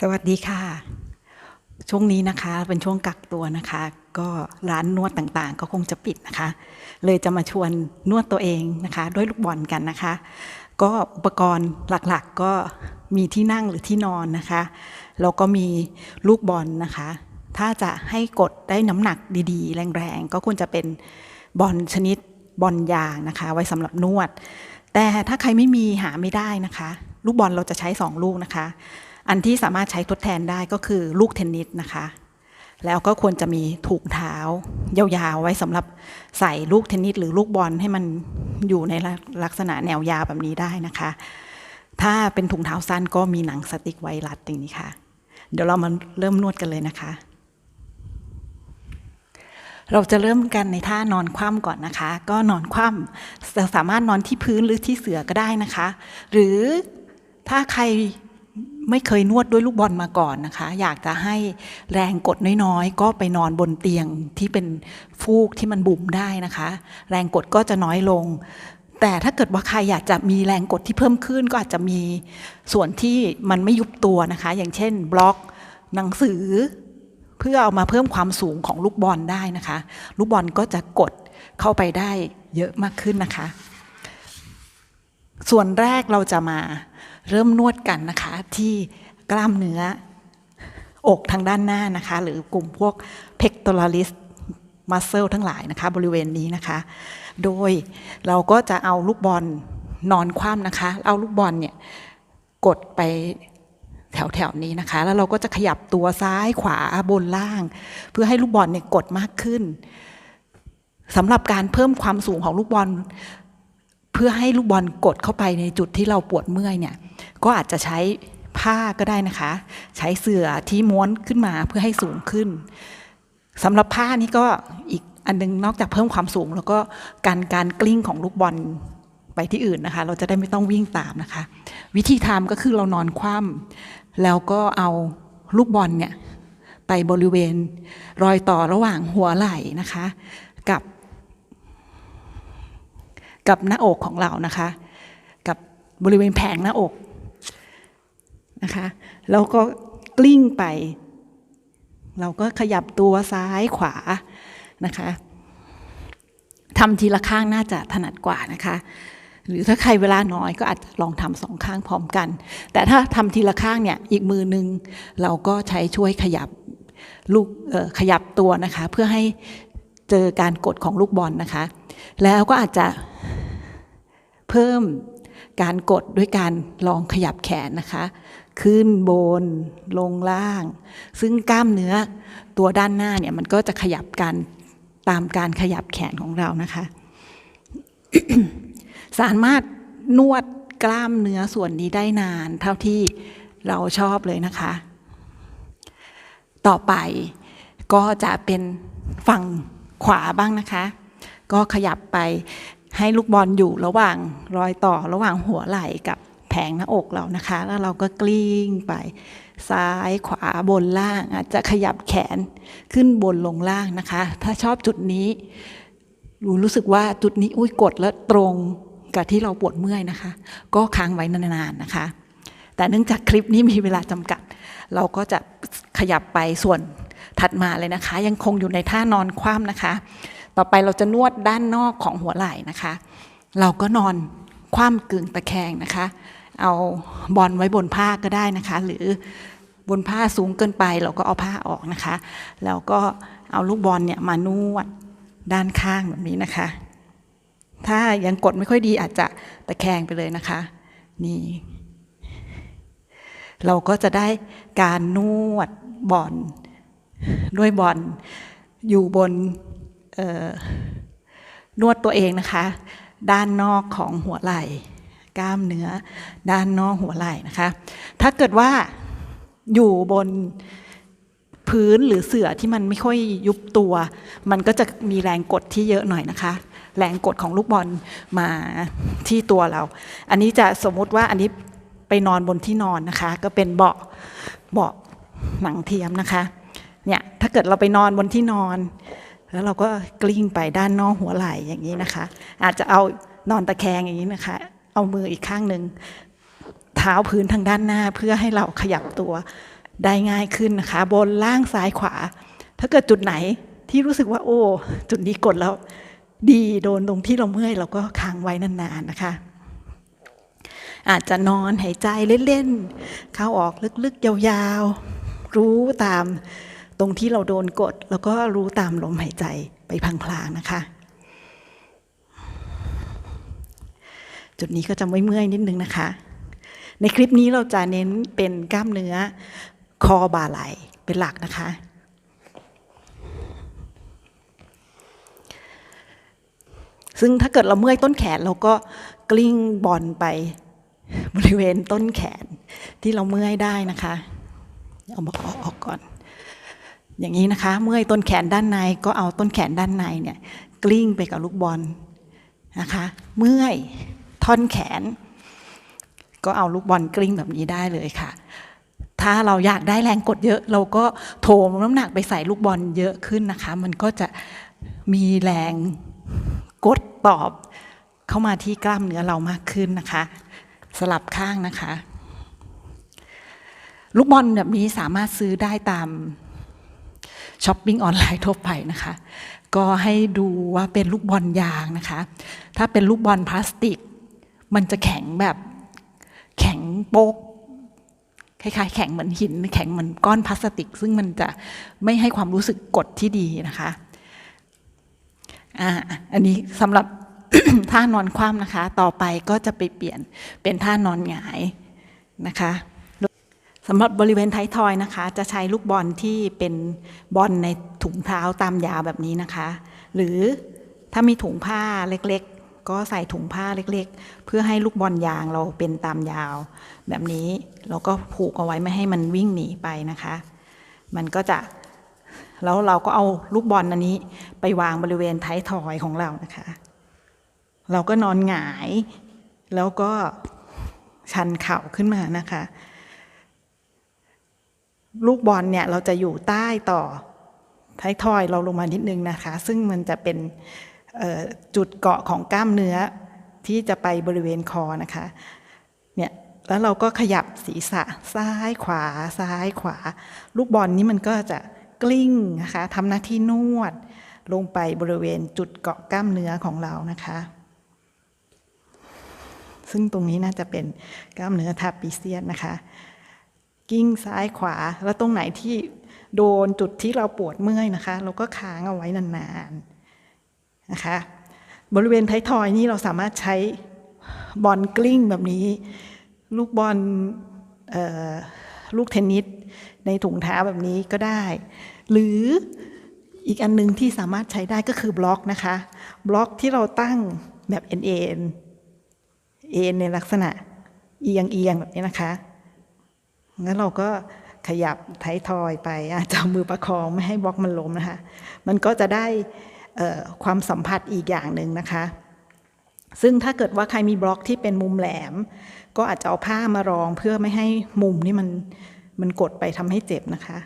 สวัสดีค่ะ ช่วงนี้นะคะเป็นช่วงกักตัวนะคะ ก็ร้านนวดต่างๆ ก็คงจะปิดนะคะ เลยจะมาชวนนวดตัวเองนะคะ ด้วยลูกบอลกันนะคะ ก็อุปกรณ์หลักๆก็มีที่นั่งหรือที่นอนนะคะแล้วก็มีลูกบอลนะคะ ถ้าจะให้กดได้น้ำหนักดีๆ แรงๆ ก็ควรจะเป็นบอลชนิดบอลยางนะคะ ไว้สำหรับนวด แต่ถ้าใครไม่มีหาไม่ได้นะคะ ลูกบอลเราจะใช้ 2 ลูกนะคะ อันที่สามารถใช้ทดแทนได้ก็คือลูกเทนนิสนะคะ แล้วก็ควรจะมีถุงเท้ายาวๆไว้สำหรับใส่ลูกเทนนิสหรือลูกบอลให้มันอยู่ในลักษณะแนวยาวแบบนี้ได้นะคะ ถ้าเป็นถุงเท้าสั้นก็มีหนังสติกไว้รัดอย่างนี้ค่ะ เดี๋ยวเรามาเริ่มนวดกันเลยนะคะ เราจะเริ่มกันในท่านอนคว่ำก่อนนะคะ ก็นอนคว่ำจะสามารถนอนที่พื้นหรือที่เสื่อก็ได้นะคะ หรือ ถ้าใครไม่เคยนวดด้วยลูกบอลมาก่อนนะคะ อยากจะให้แรงกดน้อยๆ ก็ไปนอนบนเตียงที่เป็นฟูกที่มันบุ๋มได้นะคะ แรงกดก็จะน้อยลง แต่ถ้าเกิดว่าใครอยากจะมีแรงกดที่เพิ่มขึ้นก็อาจจะมีส่วนที่มันไม่ยุบตัวนะคะ อย่างเช่นบล็อกหนังสือ เพื่อเอามาเพิ่มความสูงของลูกบอลได้นะคะ ลูกบอลก็จะกดเข้าไปได้เยอะมากขึ้นนะคะ ส่วนแรกเราจะมาเริ่มนวดกันนะคะ ที่กล้ามเนื้อ อกทางด้านหน้านะคะ หรือกลุ่มพวก pectoralis muscle ทั้งหลายนะคะ บริเวณนี้นะคะ โดยเราก็จะเอาลูกบอลนอนคว่ำนะคะ เอาลูกบอลเนี่ยกดไปแถวๆนี้นะคะ แล้วเราก็จะขยับตัวซ้ายขวาบนล่าง เพื่อให้ลูกบอลเนี่ยกดมากขึ้นสำหรับการเพิ่มความสูงของลูกบอล เพื่อให้ลูกบอลกดเข้าไปในจุดที่เราปวดเมื่อยเนี่ยก็อาจจะใช้ผ้าก็ได้นะคะ ใช้เสื่อที่ม้วนขึ้นมาเพื่อให้สูงขึ้นสำหรับผ้านี้ก็อีกอันนึงนอกจากเพิ่มความสูง แล้วก็การการกลิ้งของลูกบอลไปที่อื่นนะคะ เราจะได้ไม่ต้องวิ่งตามนะคะ วิธีทำก็คือเรานอนคว่ำแล้วก็เอาลูกบอลเนี่ยไปบริเวณรอยต่อระหว่างหัวไหล่นะคะ กับ กับหน้าอกของเรานะคะ กับบริเวณแผงหน้าอกนะคะแล้วก็กลิ้งไป เราก็ขยับตัวซ้ายขวานะคะทำทีละข้างน่าจะถนัดกว่านะคะ หรือถ้าใครเวลาน้อยก็อาจจะลองทำสองข้างพร้อมกัน แต่ถ้าทำทีละข้างเนี่ยอีกมือหนึ่งเราก็ใช้ช่วยขยับลูกขยับตัวนะคะ เพื่อให้ เจอการกดของลูกบอลนะคะ แล้วก็อาจจะเพิ่มการกดด้วยการลองขยับแขนนะคะ ขึ้นบนลงล่าง ซึ่งกล้ามเนื้อตัวด้านหน้าเนี่ยมันก็จะขยับกันตามการขยับแขนของเรานะคะ สามารถนวดกล้ามเนื้อส่วนนี้ได้นานเท่าที่เราชอบเลยนะคะ ต่อไปก็จะเป็นฝั่ง ขวาบ้างนะคะ ก็ขยับไปให้ลูกบอลอยู่ระหว่างรอยต่อระหว่างหัวไหล่กับแผงหน้าอกเรานะคะ แล้วเราก็กลิ้งไป ซ้ายขวาบนล่างอาจจะขยับแขนขึ้นบนลงล่างนะคะ ถ้าชอบจุดนี้รู้รู้สึกว่าจุดนี้อุ้ยกดแล้วตรงกับที่เราปวดเมื่อยนะคะ ก็ค้างไว้นานๆนะคะ แต่เนื่องจากคลิปนี้มีเวลาจำกัด เราก็จะขยับไปส่วน ถัดมาเลยนะคะ ยังคงอยู่ในท่านอนคว่ำนะคะ ต่อไปเราจะนวดด้านนอกของหัวไหล่นะคะ เราก็นอนคว่ำกึ่งตะแคงนะคะ เอาบอลไว้บนผ้าก็ได้นะคะ หรือบนผ้าสูงเกินไปเราก็เอาผ้าออกนะคะ แล้วก็เอาลูกบอลเนี่ยมานวดด้านข้างแบบนี้นะคะ ถ้ายังกดไม่ค่อยดีอาจจะตะแคงไปเลยนะคะ นี่ เราก็จะได้การนวดบอล ด้วยบอลอยู่บนนวดตัวเองนะคะ ด้านนอกของหัวไหล่กล้ามเนื้อด้านนอกหัวไหล่นะคะ ถ้าเกิดว่าอยู่บนพื้นหรือเสื่อที่มันไม่ค่อยยุบตัว มันก็จะมีแรงกดที่เยอะหน่อยนะคะ แรงกดของลูกบอลมาที่ตัวเรา อันนี้จะสมมุติว่าอันนี้ไปนอนบนที่นอนนะคะ ก็เป็นเบาะเบาะหนังเทียมนะคะ เนี่ยถ้าเกิดเราไปนอนบนที่นอน แล้วเราก็กลิ้งไปด้านนอกหัวไหล่อย่างนี้นะคะ อาจจะเอานอนตะแคงอย่างนี้นะคะ เอามืออีกข้างหนึ่งเท้าพื้นทางด้านหน้าเพื่อให้เราขยับตัวได้ง่ายขึ้นนะคะ บนล่างซ้ายขวา ถ้าเกิดจุดไหนที่รู้สึกว่าโอ้ จุดนี้กดแล้วดีโดนตรงที่เราเมื่อยเราก็ค้างไว้นานๆนะคะ อาจจะนอนหายใจเล่นๆ เข้าออกลึกๆ ยาวๆ รู้ตาม ตรงที่เราโดนกด แล้วก็รู้ตามลมหายใจไปพลางๆนะคะ จุดนี้ก็จะไม่เมื่อยนิดนึงนะคะ ในคลิปนี้เราจะเน้นเป็นกล้ามเนื้อคอบ่าไหล่เป็นหลักนะคะ ซึ่งถ้าเกิดเราเมื่อยต้นแขนเราก็กลิ้งบอลไปบริเวณต้นแขนที่เราเมื่อยได้นะคะ เอามาออกก่อน อย่างนี้นะคะ เมื่อยต้นแขนด้านในก็เอาต้นแขนด้านในเนี่ยกลิ้งไปกับลูกบอลนะคะ เมื่อยท่อนแขน ก็เอาลูกบอลกลิ้งแบบนี้ได้เลยค่ะ ถ้าเราอยากได้แรงกดเยอะ เราก็โถมน้ำหนักไปใส่ลูกบอลเยอะขึ้นนะคะ มันก็จะมีแรงกดตอบเข้ามาที่กล้ามเนื้อเรามากขึ้นนะคะ สลับข้างนะคะ ลูกบอลแบบนี้สามารถซื้อได้ตาม ช้อปปิ้งออนไลน์ทั่วไปนะคะ ก็ให้ดูว่าเป็นลูกบอลยางนะคะ ถ้าเป็นลูกบอลพลาสติก มันจะแข็งแบบแข็งโป๊กคล้ายๆ แข็งเหมือนหิน แข็งเหมือนก้อนพลาสติก ซึ่งมันจะไม่ให้ความรู้สึกกดที่ดีนะคะอ่าอันนี้สำหรับท่านอนคว่ำนะคะ ต่อไปก็จะไปเปลี่ยนเป็นท่านอนหงายนะคะ สำหรับบริเวณท้ายทอยนะคะ จะใช้ลูกบอลที่เป็นบอลในถุงเท้าตามยาวแบบนี้นะคะ หรือถ้ามีถุงผ้าเล็กๆ ก็ใส่ถุงผ้าเล็กๆ เพื่อให้ลูกบอลยางเราเป็นตามยาว แบบนี้เราก็ผูกเอาไว้ไม่ให้มันวิ่งหนีไปนะคะ มันก็จะแล้วเราก็เอาลูกบอลอันนี้ไปวางบริเวณท้ายทอยของเรานะคะ เราก็นอนหงาย แล้วก็ชันเข่าขึ้นมานะคะ ลูกบอลเนี่ยเราจะอยู่ใต้ต่อท้ายทอยเราลงมานิดนึงนะคะ ซึ่งมันจะเป็นจุดเกาะของกล้ามเนื้อที่จะไปบริเวณคอนะคะเนี่ยแล้วเราก็ขยับศีรษะซ้ายขวาซ้ายขวา ลูกบอลนี้มันก็จะกลิ้งนะคะทำหน้าที่นวด ลงไปบริเวณจุดเกาะกล้ามเนื้อของเรานะคะ ซึ่งตรงนี้น่าจะเป็นกล้ามเนื้อทาปิเซียนนะคะ กิ้งซ้ายขวา แล้วตรงไหนที่โดนจุดที่เราปวดเมื่อยนะคะ เราก็ค้างเอาไว้นานๆนะคะ บริเวณท้ายทอยนี่เราสามารถใช้บอลกลิ้งแบบนี้ ลูกบอลลูกเทนนิสในถุงเท้าแบบนี้ก็ได้ หรืออีกอันนึงที่สามารถใช้ได้ก็คือบล็อกนะคะ บล็อกที่เราตั้งแบบเอ็นเอ็นเอ็นในลักษณะเอียงเอียงแบบนี้นะคะ งั้นเราก็ขยับไททอยไปจจะมือประคองไม่ให้บล็อกมันล้มนะคะ มันก็จะได้ความสัมผัสอีกอย่างหนึ่งนะคะ ซึ่งถ้าเกิดว่าใครมีบล็อกที่เป็นมุมแหลม ก็อาจจะเอาผ้ามารองเพื่อไม่ให้มุมนี่มันมันกดไปทำให้เจ็บนะคะ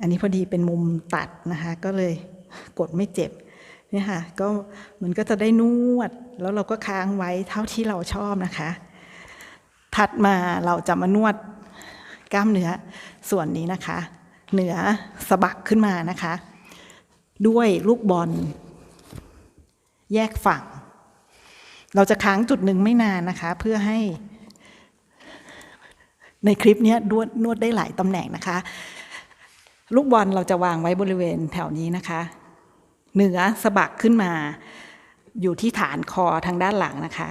อันนี้พอดีเป็นมุมตัดนะคะ ก็เลยกดไม่เจ็บเนี่ยค่ะก็มันก็จะได้นวด แล้วเราก็ค้างไว้เท่าที่เราชอบนะคะ ถัดมาเราจะมานวด กล้ามเนื้อส่วนนี้นะคะ เหนือสะบักขึ้นมานะคะ ด้วยลูกบอล แยกฝั่ง เราจะค้างจุดหนึ่งไม่นานนะคะ เพื่อให้ ในคลิปนี้นวดนวดได้หลายตำแหน่งนะคะ ลูกบอลเราจะวางไว้บริเวณแถวนี้นะคะ เหนือสะบักขึ้นมา อยู่ที่ฐานคอทางด้านหลังนะคะ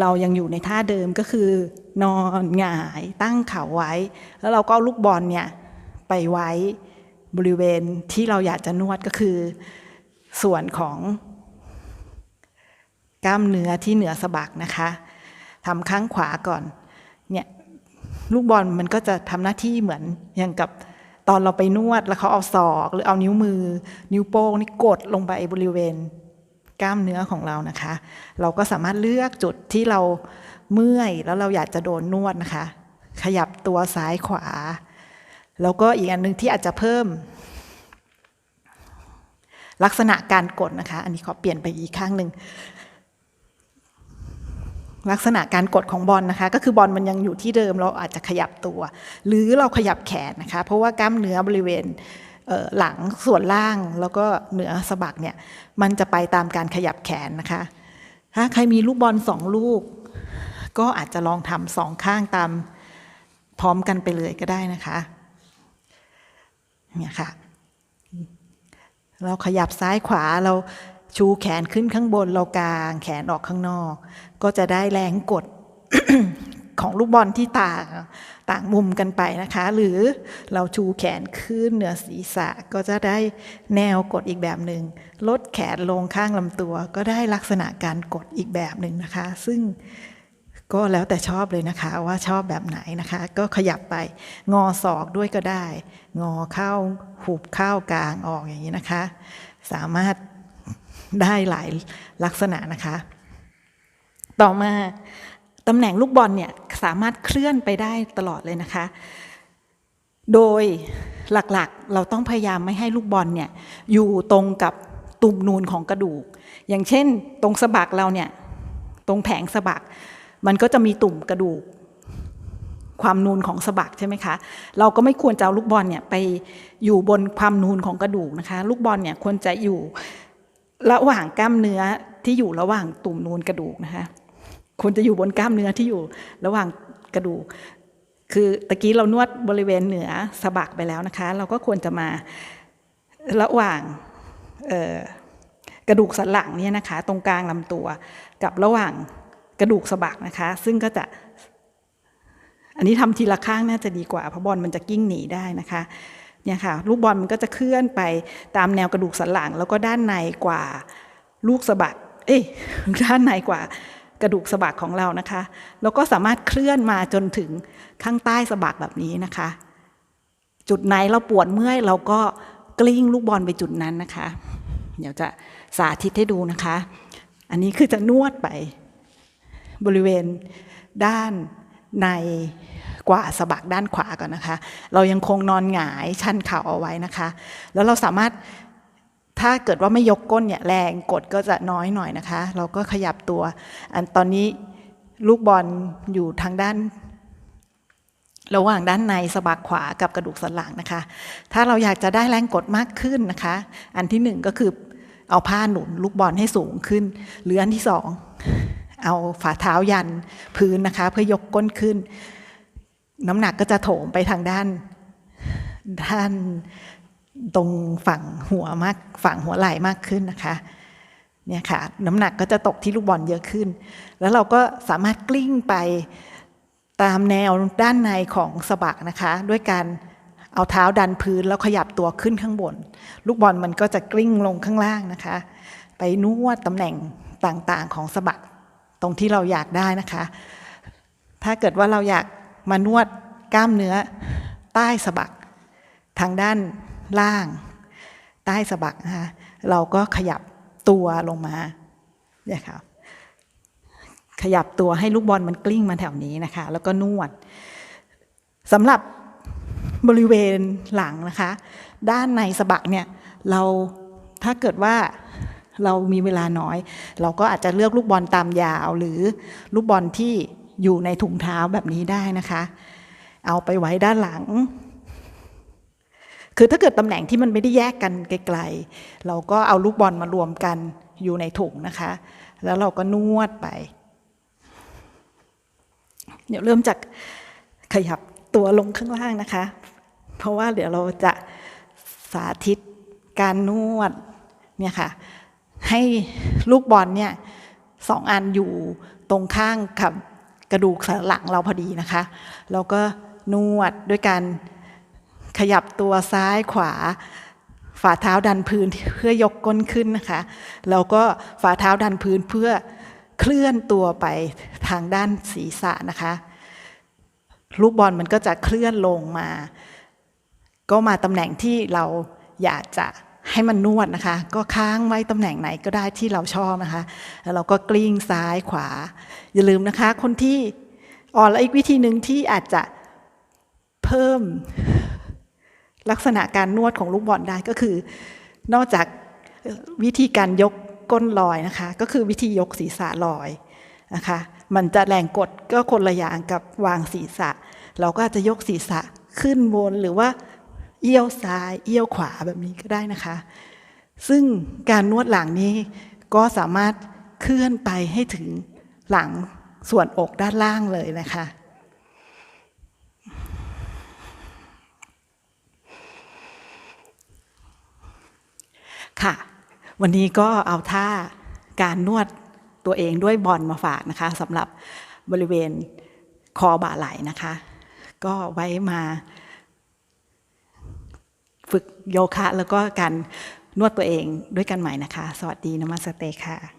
เรายังอยู่ในท่าเดิมก็คือนอนหงายตั้งเข่าไว้ แล้วเราก็เอาลูกบอลเนี่ยไปไว้บริเวณที่เราอยากจะนวดก็คือ ส่วนของกล้ามเนื้อที่เหนือสะบักนะคะทำข้างขวาก่อนเนี่ยลูกบอลมันก็จะทำหน้าที่เหมือนอย่างกับตอนเราไปนวดแล้วเขาเอาศอก หรือเอานิ้วมือ นิ้วโป้งนี่กดลงไปบริเวณ กล้ามเนื้อของเรานะคะ เราก็สามารถเลือกจุดที่เราเมื่อยแล้วเราอยากจะโดนนวดนะคะ ขยับตัวซ้ายขวา แล้วก็อีกอันนึงที่อาจจะเพิ่ม ลักษณะการกดนะคะ อันนี้ขอเปลี่ยนไปอีกข้างหนึ่งลักษณะการกดของบอลนะคะ ก็คือบอลมันยังอยู่ที่เดิมเราอาจจะขยับตัว หรือเราขยับแขนนะคะ เพราะว่ากล้ามเนื้อบริเวณ หลังส่วนล่างแล้วก็เหนือสะบักเนี่ยมันจะไปตามการขยับแขนนะคะถ้าใครมีลูกบอลสองลูก ก็อาจจะลองทำสองข้างตามพร้อมกันไปเลยก็ได้นะคะเนี่ยค่ะเราขยับซ้ายขวาเราชูแขนขึ้นข้างบนเรากาง แขนออกข้างนอก ก็จะได้แรงกด ของลูกบอลที่ต่างต่างมุมกันไปนะคะ หรือเราชูแขนขึ้นเหนือศีรษะก็จะได้แนวกดอีกแบบหนึ่งลดแขนลงข้างลำตัว ก็ได้ลักษณะการกดอีกแบบหนึ่งนะคะ ซึ่งก็แล้วแต่ชอบเลยนะคะว่าชอบแบบไหนนะคะ ก็ขยับไปงอศอกด้วยก็ได้ งอเข้าหุบเข้ากลางออกอย่างนี้นะคะ สามารถได้หลายลักษณะนะคะ ต่อมา ตำแหน่งลูกบอลเนี่ยสามารถเคลื่อนไปได้ตลอดเลยนะคะ โดยหลักๆ เราต้องพยายามไม่ให้ลูกบอลเนี่ยอยู่ตรงกับตุ่มนูนของกระดูก อย่างเช่น ตรงสะบักเราเนี่ยตรงแผงสะบัก มันก็จะมีตุ่มกระดูก ความนูนของสะบักใช่ไหมคะ เราก็ไม่ควรจะเอาลูกบอลเนี่ยไปอยู่บนความนูนของกระดูกนะคะ ลูกบอลเนี่ยควรจะอยู่ระหว่างกล้ามเนื้อที่อยู่ระหว่างตุ่มนูนกระดูกนะคะ ควรจะอยู่บนกล้ามเนื้อที่อยู่ระหว่างกระดูก คือตะกี้เรานวดบริเวณเหนือสะบักไปแล้วนะคะ เราก็ควรจะมาระหว่างกระดูกสันหลังเนี่ยนะคะ ตรงกลางลำตัวกับระหว่างกระดูกสะบักนะคะ ซึ่งก็จะ อันนี้ทำทีละข้างน่าจะดีกว่าเพราะบอลมันจะกิ้งหนีได้นะคะเนี่ยค่ะลูกบอลมันก็จะเคลื่อนไปตามแนวกระดูกสันหลัง แล้วก็ด้านในกว่าลูกสะบักเอ้ยด้านในกว่า กระดูกสะบักของเรานะคะ แล้วก็สามารถเคลื่อนมาจนถึงข้างใต้สะบักแบบนี้นะคะ จุดไหนเราปวดเมื่อย เราก็กลิ้งลูกบอลไปจุดนั้นนะคะ เดี๋ยวจะสาธิตให้ดูนะคะ อันนี้คือจะนวดไป บริเวณด้านในกว่าสะบักด้านขวาก่อนนะคะ เรายังคงนอนหงายชันเข่าเอาไว้นะคะ แล้วเราสามารถ ถ้าเกิดว่าไม่ยกก้นเนี่ยแรงกดก็จะน้อยหน่อยนะคะ เราก็ขยับตัว อันตอนนี้ลูกบอลอยู่ทางด้าน ระหว่างด้านในสะบักขวากับกระดูกสันหลังนะคะ ถ้าเราอยากจะได้แรงกดมากขึ้นนะคะ อันที่หนึ่งก็คือเอาผ้าหนุนลูกบอลให้สูงขึ้น หรืออันที่สองเอาฝ่าเท้ายันพื้นนะคะ เพื่อยกก้นขึ้น น้ำหนักก็จะโถมไปทางด้านด้าน ตรงฝั่งหัวมากฝั่งหัวไหล่มากขึ้นนะคะเนี่ยค่ะน้ำหนักก็จะตกที่ลูกบอลเยอะขึ้น แล้วเราก็สามารถกลิ้งไปตามแนวด้านในของสะบักนะคะ ด้วยการเอาเท้าดันพื้นแล้วขยับตัวขึ้นข้างบน ลูกบอลมันก็จะกลิ้งลงข้างล่างนะคะ ไปนวดตำแหน่งต่างๆของสะบักตรงที่เราอยากได้นะคะ ถ้าเกิดว่าเราอยากมานวดกล้ามเนื้อใต้สะบักทางด้าน ล่าง ใต้สะบักนะคะเราก็ขยับตัวลงมาเนี่ยค่ะขยับตัวให้ลูกบอลมันกลิ้งมาแถวนี้นะคะ แล้วก็นวดสำหรับบริเวณหลังนะคะ ด้านในสะบักเนี่ยเราถ้าเกิดว่าเรามีเวลาน้อย เราก็อาจจะเลือกลูกบอลตามยาว หรือลูกบอลที่อยู่ในถุงเท้าแบบนี้ได้นะคะ เอาไปไว้ด้านหลัง คือถ้าเกิดตำแหน่งที่มันไม่ได้แยกกันไกลๆ เราก็เอาลูกบอลมารวมกันอยู่ในถุงนะคะ แล้วเราก็นวดไป เดี๋ยวเริ่มจากขยับตัวลงข้างล่างนะคะ เพราะว่าเดี๋ยวเราจะสาธิตการนวดเนี่ยค่ะ ให้ลูกบอลเนี่ยสองอันอยู่ตรงข้างกับกระดูกสันหลังเราพอดีนะคะ แล้วก็นวดด้วยการ ขยับตัวซ้ายขวา ฝ่าเท้าดันพื้นเพื่อยกก้นขึ้นนะคะแล้วก็ฝ่าเท้าดันพื้นเพื่อเคลื่อนตัวไปทางด้านศีรษะนะคะลูกบอลมันก็จะเคลื่อนลงมา ก็มาตำแหน่งที่เราอยากจะให้มันนวดนะคะ ก็ค้างไว้ตำแหน่งไหนก็ได้ที่เราชอบนะคะ แล้วเราก็กลิ้งซ้ายขวา อย่าลืมนะคะ คนที่อ่อนและอีกวิธีหนึ่งที่อาจจะเพิ่ม ลักษณะการนวดของลูกบอลได้ก็คือ นอกจากวิธีการยกก้นลอยนะคะ ก็คือวิธียกศีรษะลอยนะคะ มันจะแรงกดก็คนละอย่างกับวางศีรษะ เราก็อาจจะยกศีรษะขึ้นบนหรือว่าเอี้ยวซ้าย เอี้ยวขวาแบบนี้ก็ได้นะคะ ซึ่งการนวดหลังนี้ก็สามารถเคลื่อนไปให้ถึงหลังส่วนอกด้านล่างเลยนะคะ ค่ะ วันนี้ก็เอาท่าการนวดตัวเองด้วยบอลมาฝากนะคะสำหรับบริเวณคอบ่าไหล่นะคะ ก็ไว้มาฝึกโยคะแล้วก็การนวดตัวเองด้วยกันใหม่นะคะ สวัสดีนมัสเตค่ะ